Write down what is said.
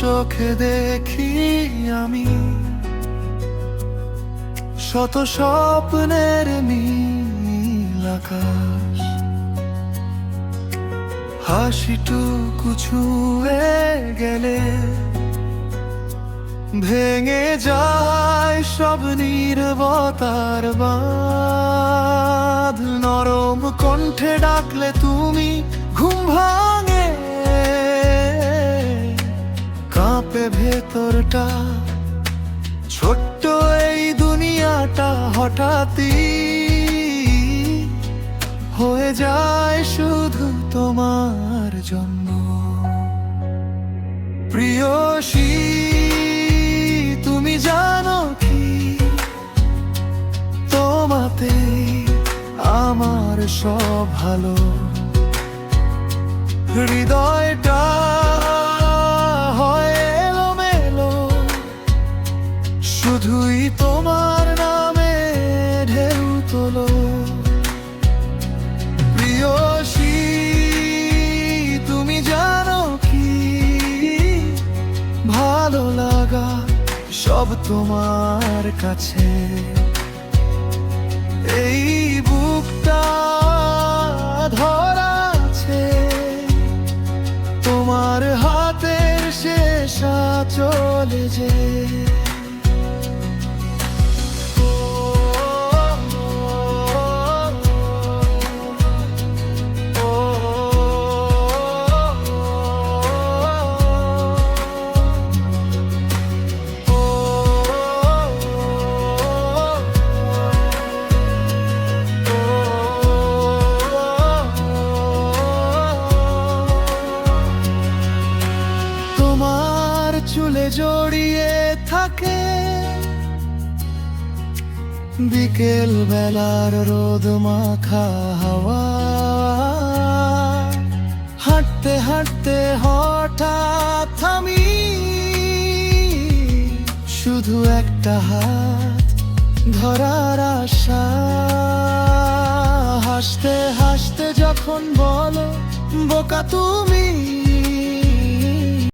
চোখে দেখি আমি শত স্বপ্নের নীল আকাশ। হাসিটুকু ছুঁয়ে গেলে ভেঙে যায় সব নির্বতার বাঁধ। নরম কণ্ঠে ডাকলে তুমি, ঘুম ভাঙে কাঁপে ভেতরটা, ছোট্ট এই দুনিয়াটা হঠাৎই হয়ে যায় শুধু তোমার জন্য। প্রিয়সী তুমি জানো কি? তোমাতে আমার সব ভালো। হৃদয়টা শুধুই তোমার নামে ঢেউ তোলো। প্রিয়সী তুমি জানো কি? ভালো লাগা সব তোমার কাছে। এই বুকটা ধরা আছে। তোমার হাতের শেষা চলে যে জড়িয়ে থাকে। বিকেল বেলার রোদ মাখা হাওয়া। হাঁটতে হাঁটতে হঠাৎ থামি শুধু একটা হাত ধরার আশা। হাসতে হাসতে যখন বলো, বোকা তুমি